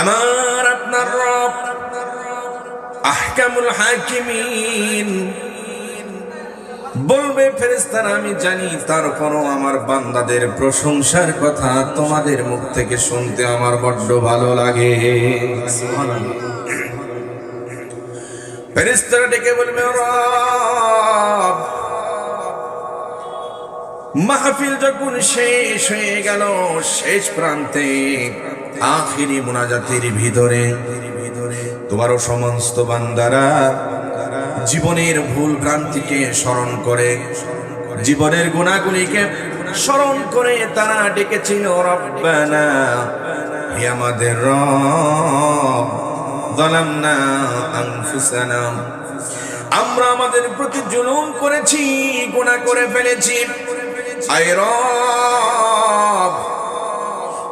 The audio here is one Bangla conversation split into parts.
আমার আপনার রব, আহকামুল হাকিমিন। বলবে ফেরেস্তারা আমি জানি তারপরও আমার বান্দাদের প্রশংসার কথা তোমাদের মুখ থেকে শুনতে আমার বড্ড ভালো লাগে। ফেরেস্তারা ডেকে বলবে মাহফিল যখন শেষ হয়ে গেল, শেষ প্রান্তে আখিরি মোনাজাতির ভিতরে তোমারও সমস্ত বান্দারা জীবনের ভুল ভ্রান্তিকে স্মরণ করে, জীবনের গুণাগুলিকে স্মরণ করে তারা ডেকেছিল, রব্বানা, হে আমাদের রব দলামনা আনফুসানা। আমরা আমাদের প্রতি জুলুম করেছি, গুনাহ করে ফেলেছি। আয় রব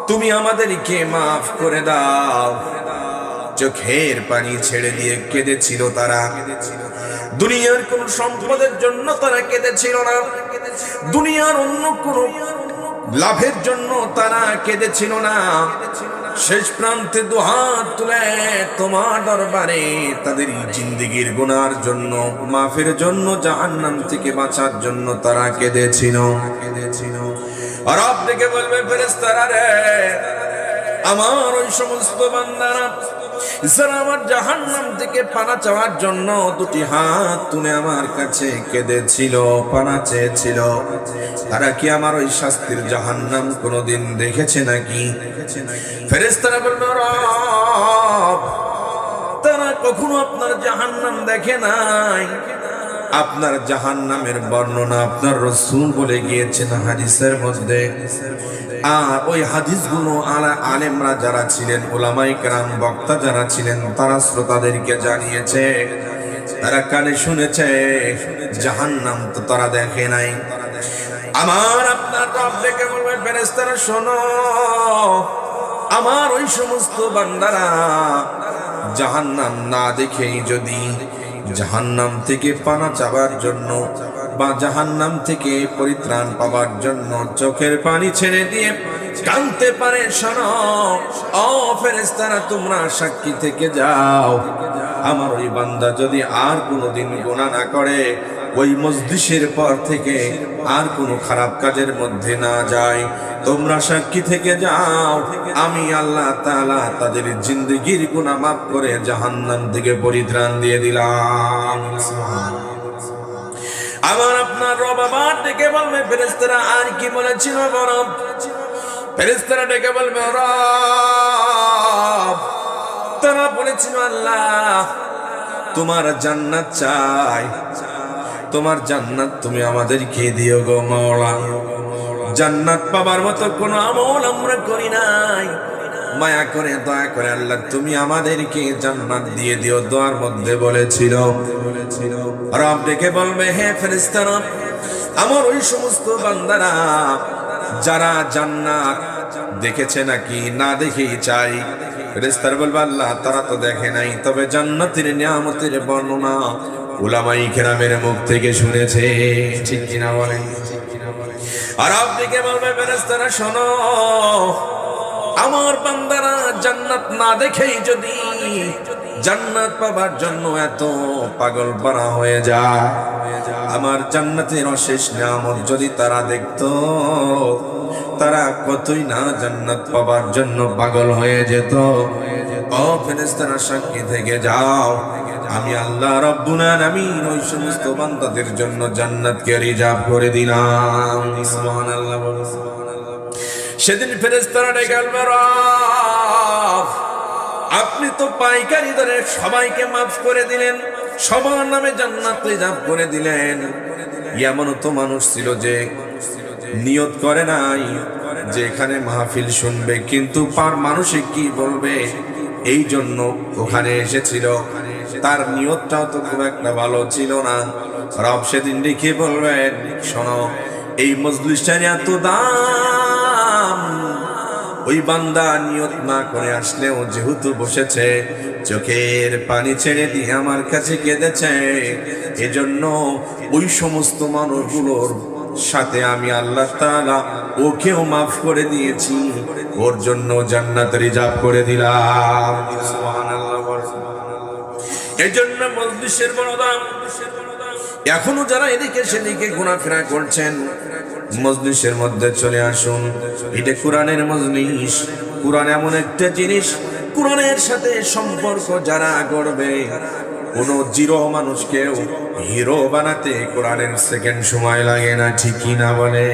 তুমি আমাদেরকে মাফ করে দাও। চোখের পানি ছেড়ে দিয়ে কেঁদেছিল তারা। দুনিয়ার কোন সম্পদের জন্য তারা কেঁদেছিল না। দুনিয়ার অন্য কোন লাভের জন্য তারা কেঁদেছিল না। শেষ প্রান্তে দুহাত তুলে তোমার দরবারে তাদের জিন্দিগির গুনার জন্য, মাফের জন্য, জাহান্নাম থেকে বাঁচার জন্য তারা কেঁদেছিল। কেঁদেছিল আর আপনাকে বলবে ফেরেস্তারা রে, আমার ওই সমস্ত বান্দারা যারা আমার জাহান্নাম থেকে পানা চাওয়ার জন্য দুটি হাত তুলে আমার কাছে কেঁদেছিল, পানা চেয়েছিল, তারা কি আমার ওই শাস্তির জাহান্নাম কোনোদিন দেখেছে নাকি? ফেরেস্তারা বলল তারা কখনো আপনার জাহান্নাম দেখে নাই। আপনার জাহান নামের বর্ণনা আপনার রসুল বলে গিয়েছেন হাদিসের মধ্যে। আর ওই হাদিসগুলো আলা আলেমরা যারা ছিলেন ওলামাই কেরাম, বক্তা যারা ছিলেন, তারা শ্রোতাদেরকে জানিয়েছে, তারা কানে শুনেছে জাহান নাম তো তারা দেখে নাই। আমার আপনার রব দেখে বলবে ফেরেস্তারা শোনো, আমার ওই সমস্ত বান্দারা জাহান্নাম না দেখেই যদি জাহান্নাম থেকে পানা চাবার জন্য বা জাহান্নাম থেকে পরিত্রাণ পাবার জন্য চোখের পানি ছেড়ে দিয়ে কানতে পারে শোনো। ও ফেরেস্তারা তোমরা সাক্ষী থেকে যাও। আমার ওই বান্দা যদি আর কোনোদিন গোনা না করে ওই মসজিষের পর থেকে আর কোনো খারাপ কাজের মধ্যে না যায়। তোমরা সাক্ষী থেকে যাও। আমি আল্লাহ তাআলা তাদের জিন্দগির গুনাহ মাফ করে জাহান্নাম থেকে পরিত্রাণ দিয়ে দিলাম। আমার আপনার রব আবার ডেকে বলবে ফেরেস্তারা আর কি বলেছিল বরং ফেরেস্তারা ডেকে বলবে, রব, তারা বলেছিল আল্লাহ, তোমার জান্নাত চাই। তোমার জান্নাত তুমি আমাদেরকে দিও গো মাওলা। জান্নাত পাবার মতো কোনো আমল আমরা করি নাই। মায়া করে, দয়া করে আল্লাহ, তুমি আমাদেরকে জান্নাত দিয়ে দিও, দোয়ার মধ্যে বলেছিল। রব ডেকে বলবে, হে ফেরেস্তারা আমার ওই সমস্ত বান্দারা, যারা জান্নাত দেখেছে নাকি না দেখেই চাই ফেরেস্তার বলবে, আল্লাহ, তারা তো দেখে নাই, তবে জান্নাতের নিয়ামতের বর্ণনা উলামাই কেরামের মুখ থেকে শুনেছে। ঠিক কিনা বলেন? আর আপনিকে বলবে ফেরেস্তারা শোনো। আমার বান্দারা জান্নাত না দেখেই যদি জান্নাত পাবার জন্য এত পাগল পারা হয়ে যায় আমার জান্নাতের অশেষ নিয়ামত যদি তারা দেখতো তারা কতই না জান্নাত পাবার জন্য পাগল হয়ে যেত। ও ফেরেস্তারা সাক্ষী থেকে যাও। আমি আল্লাহ রব্বুল আলামিন ওই সমস্ত বান্দাদের জন্য জান্নাতকে রিজার্ভ করে দিলাম। সুবহানাল্লাহ সেদিন ফেরেস্তারা ডেকে আপনি তো পাইকারি দরে সবাইকে মাফ করে দিলেন, সবার নামে জান্নাত রিজার্ভ করে দিলেন। এমনও তো মানুষ ছিল যে নিয়ত করে নাই, যে এখানে মাহফিল শুনবে, কিন্তু পার মানুষে কি বলবে? এই জন্য ওখানে এসেছিল। তার নিয়তটাও তো খুব একটা ভালো ছিল না। রব সেদিন লিখে বলবেন শোনো, এই মজলিসটার এত দাম। ওই বান্দা নিয়ত না করে আসলেও যেহেতু বসেছে, চোখের পানি ছেড়ে দিয়ে আমার কাছে কেঁদেছে। এজন্য ওই সমস্ত মানুষগুলোর সাথে আমি আল্লাহ তাআলা ওকেও মাফ করে দিয়েছি। ওর জন্য জান্নাত রিজার্ভ করে দিলাম। এজন্য মজলিসের এখনও যারা এদিকে সেদিকে ঘোরাফেরা করছেন, মজলিসের মধ্যে চলে আসুন। এটা কোরআনের মজলিস। কোরআন এমন একটা জিনিস। কোরআনের সাথে সম্পর্ক যারা করবে কোন জিরো মানুষকেও হিরো বানাতে কোরআনের সেকেন্ড সময় লাগে না ঠিকই না বলে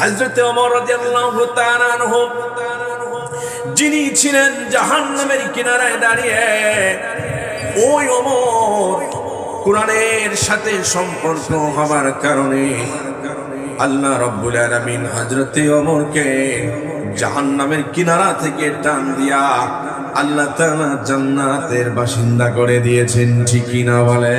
হযরতে অমর রাদিয়াল্লাহু তাআলা আনহু, যিনি ছিলেন জাহান্নামের কিনারায় দাঁড়িয়ে, ওই অমর কোরআনের সাথে সম্পর্ক হবার কারণে আল্লাহ রব্বুল আলামিন হযরতে ওমরকে জাহান্নামের কিনারা থেকে টান দিয়া আল্লাহ তাআলা জান্নাতের বাসিন্দা করে দিয়েছেন ঠিকই না বলে?